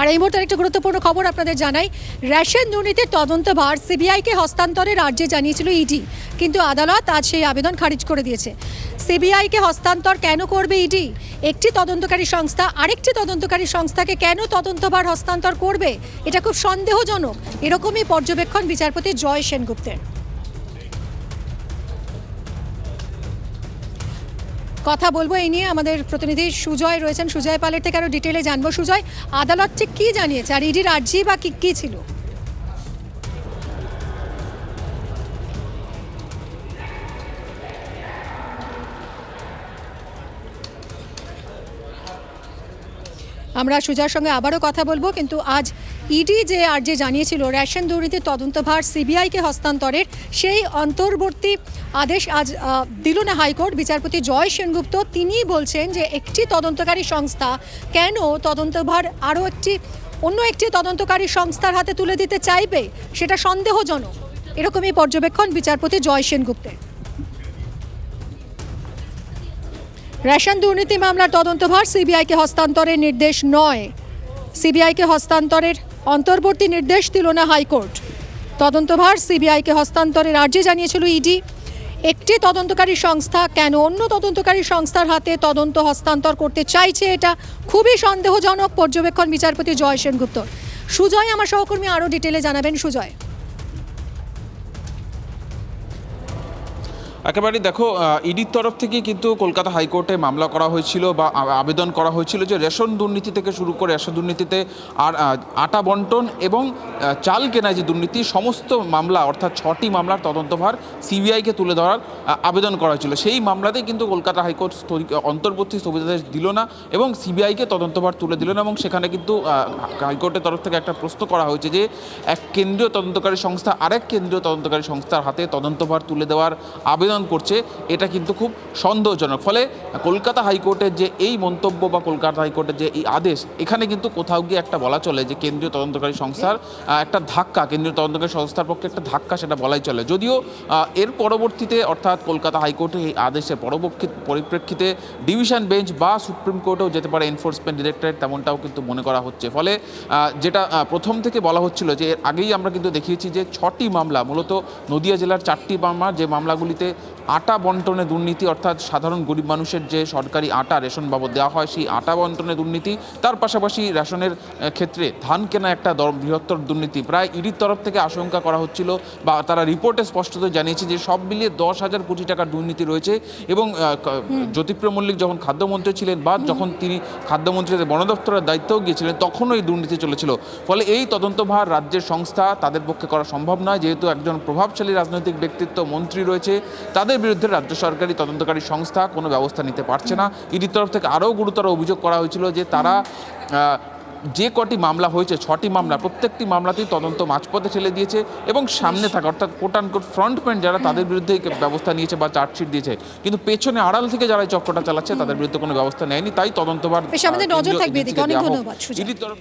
আর এই মুহূর্তে একটা গুরুত্বপূর্ণ খবর আপনাদের জানাই। রেশন দুর্নীতির তদন্তভার সিবিআইকে হস্তান্তরে রাজ্যে জানিয়েছিল ইডি। কিন্তু আদালত আজ সেই আবেদন খারিজ করে দিয়েছে। সিবিআইকে হস্তান্তর কেন করবে ইডি? একটি তদন্তকারী সংস্থা আরেকটি তদন্তকারী সংস্থাকে কেন তদন্তভার হস্তান্তর করবে? এটা খুব সন্দেহজনক। এরকমই পর্যবেক্ষণ বিচারপতি জয় সেনগুপ্তের। কথা বলব, এই নিয়ে আমাদের প্রতিনিধি সুজয় রয়েছেন। সুজয় পালের থেকে আরও ডিটেলে জানব। সুজয়, আদালত ঠিক কি জানিয়েছে? আর ইডির আর্জি বা কি কি ছিল? আমরা সুজার সঙ্গে আবারও কথা বলব, কিন্তু আজ ইডি যে আর যে জানিয়েছিল, রেশন দুর্নীতির তদন্তভার সিবিআইকে হস্তান্তরের সেই অন্তর্বর্তী আদেশ আজ দিল না হাইকোর্ট। বিচারপতি জয় সেনগুপ্ত তিনি বলছেন যে একটি তদন্তকারী সংস্থা কেন তদন্তভার আরও একটি, অন্য একটি তদন্তকারী সংস্থার হাতে তুলে দিতে চাইবে? সেটা সন্দেহজনক। এরকমই পর্যবেক্ষণ বিচারপতি জয় সেনগুপ্তের। রেশন দুর্নীতি মামলার তদন্তভার সিবিআইকে হস্তান্তরের নির্দেশ নয়। সিবিআইকে হস্তান্তরের অন্তর্বর্তী নির্দেশ দিল না হাইকোর্ট। তদন্তভার সিবিআইকে হস্তান্তরের আর্জি জানিয়েছিল ইডি। একটি তদন্তকারী সংস্থা, কেন অন্য তদন্তকারী সংস্থার হাতে তদন্ত হস্তান্তর করতে চাইছে এটা খুবই সন্দেহজনক। পর্যবেক্ষণ বিচারপতি জয় সেনগুপ্ত। সুজয়, আমার সহকর্মী আরও ডিটেলে জানাবেন সুজয়। একেবারে দেখো ইডির তরফ থেকে কিন্তু কলকাতা হাইকোর্টে মামলা করা হয়েছিল বা আবেদন করা হয়েছিল যে রেশন দুর্নীতি থেকে শুরু করে রেশন দুর্নীতিতে আর আটা বন্টন এবং চাল কেনায় যে দুর্নীতি, সমস্ত মামলা অর্থাৎ ছটি মামলার তদন্তভার সিবিআইকে তুলে ধরার আবেদন করা হয়েছিল। সেই মামলাতে কিন্তু কলকাতা হাইকোর্ট অন্তর্বর্তী স্থগিতাদেশ দিল না এবং সিবিআইকে তদন্তভার তুলে দিল না এবং সেখানে কিন্তু হাইকোর্টের তরফ থেকে একটা প্রশ্ন করা হয়েছে যে এক কেন্দ্রীয় তদন্তকারী সংস্থা আরেক কেন্দ্রীয় তদন্তকারী সংস্থার হাতে তদন্তভার তুলে দেওয়ার আবেদন করছে, এটা কিন্তু খুব সন্দেহজনক। ফলে কলকাতা হাইকোর্টের যে এই মন্তব্য বা কলকাতা হাইকোর্টের যে এই আদেশ, এখানে কিন্তু কোথাও গিয়ে একটা বলা চলে যে কেন্দ্রীয় তদন্তকারী সংস্থার একটা ধাক্কা, কেন্দ্রীয় তদন্তকারী সংস্থার পক্ষে একটা ধাক্কা সেটা বলাই চলে। যদিও এর পরবর্তীতে অর্থাৎ কলকাতা হাইকোর্টে এই আদেশের পরবর্তী পরিপ্রেক্ষিতে ডিভিশন বেঞ্চ বা সুপ্রিম কোর্টেও যেতে পারে এনফোর্সমেন্ট ডিরেক্টরেট, তেমনটাও কিন্তু মনে করা হচ্ছে। ফলে যেটা প্রথম থেকে বলা হচ্ছিল যে এর আগেই আমরা কিন্তু দেখিয়েছি যে ছটি মামলা, মূলত নদিয়া জেলার চারটি মামলা, যে মামলাগুলিতে আটা বন্টনে দুর্নীতি অর্থাৎ সাধারণ গরিব মানুষের যে সরকারি আটা রেশন বাবদ দেওয়া হয় সেই আটা বন্টনে দুর্নীতি তার পাশাপাশি রেশনের ক্ষেত্রে ধান কেনা একটা দর- বৃহত্তর দুর্নীতি। প্রায় ইডির তরফ থেকে আশঙ্কা করা হচ্ছিল বা তারা রিপোর্টে স্পষ্টত জানিয়েছে যে সব মিলিয়ে দশ হাজার কোটি টাকার দুর্নীতি রয়েছে এবং জ্যোতিপ্রিয় মল্লিক যখন খাদ্যমন্ত্রী ছিলেন বা যখন তিনি খাদ্যমন্ত্রীদের বন দপ্তরের দায়িত্বও গিয়েছিলেন তখনও এই দুর্নীতি চলেছিল। ফলে এই তদন্তভার রাজ্যের সংস্থা তাদের পক্ষে করা সম্ভব নয় যেহেতু একজন প্রভাবশালী রাজনৈতিক ব্যক্তিত্ব মন্ত্রী রয়েছে তাদের বিরুদ্ধে রাজ্য সরকারি তদন্তকারী সংস্থা কোনো ব্যবস্থা নিতে পারছে না। ইডির তরফ থেকে আরও গুরুতর অভিযোগ করা হয়েছিল যে তারা যে কটি মামলা হয়েছে ছটি মামলা প্রত্যেকটি মামলাতেই তদন্ত মাঝপথে ঠেলে দিয়েছে এবং সামনে থাকা অর্থাৎ কোট আন কোট ফ্রন্টম্যান যারা তাদের বিরুদ্ধে ব্যবস্থা নিয়েছে বা চার্জশিট দিয়েছে। কিন্তু পেছনে আড়াল থেকে যারা চক্রটা চালাচ্ছে তাদের বিরুদ্ধে কোনো ব্যবস্থা নেয়নি তাই তদন্তভার। ইডির তরফ